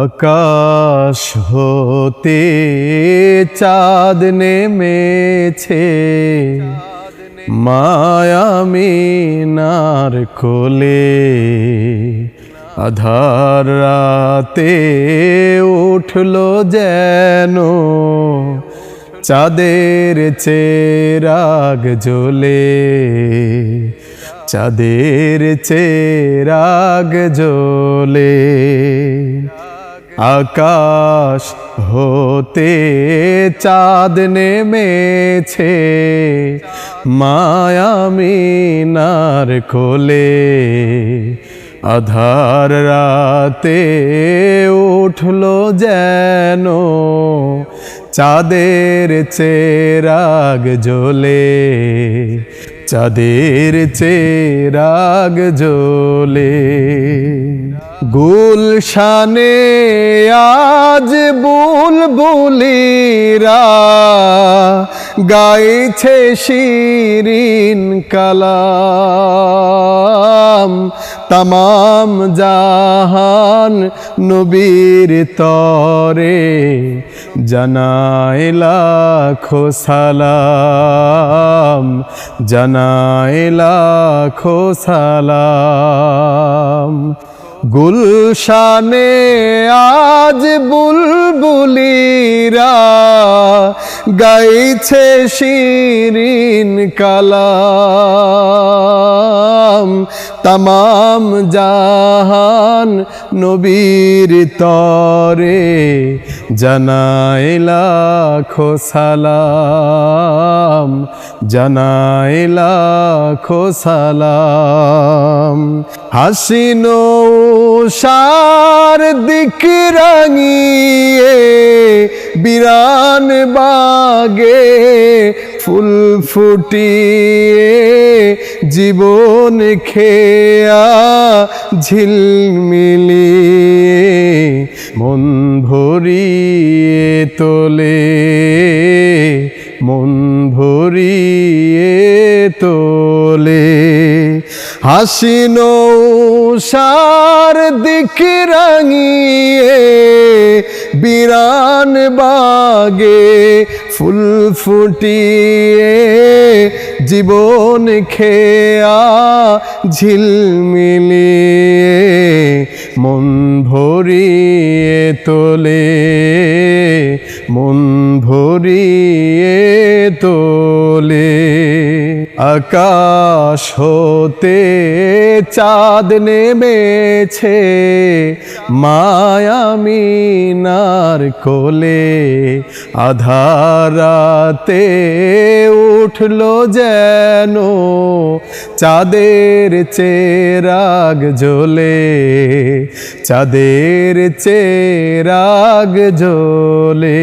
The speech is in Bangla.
আকাশ হতে চাঁদ নেমেছে। মায়ামিনার কোলে আধার রাতে উঠল যেন। চাঁদের চেরাগ জ্বলে, চাঁদের চেরাগ জ্বলে। আকাশ হতে চাঁদ নেমেছে মায়ামিনার কোলে আধার রাতে উঠল যেন, চাঁদের চেরাগ জ্বলে, চাঁদের চেরাগ জ্বলে। গুলশানে আজ বুলবুলিরা গাইছে শিরিন কালাম। তামাম জাহান নবীর তরে জানাই লাখো সালাম জানাই লাখো সালাম। গুলশানে আজ বুলবুলিরা গাইছে শিরিন কালাম তামাম জাহান নবীর তরে জানাই খোসালাম সালাম জানাই লাখো সালাম। হাসিনো সার দিক রাঙিয়ে, বিরান বাগে ফুল ফুটিয়ে জীবন খেয়া ঝিলমিলিয়ে মন ভরিয়ে তোলে, মন ভরিয়ে তোলে। হাসিনো সার দিক রাঙিয়ে, বিরান বাগে ফুল ফুটিয়ে জীবন খেয়া ঝিলমিলিয়ে মন ভরিয়ে তোলে, মন ভরিয়ে তোলে। আকাশ হতে চাঁদ নেমেছে মায়ামিনার কোলে আধারাতে উঠল যেন চাঁদের চেরাগ জ্বলে চাঁদের চেরাগ জ্বলে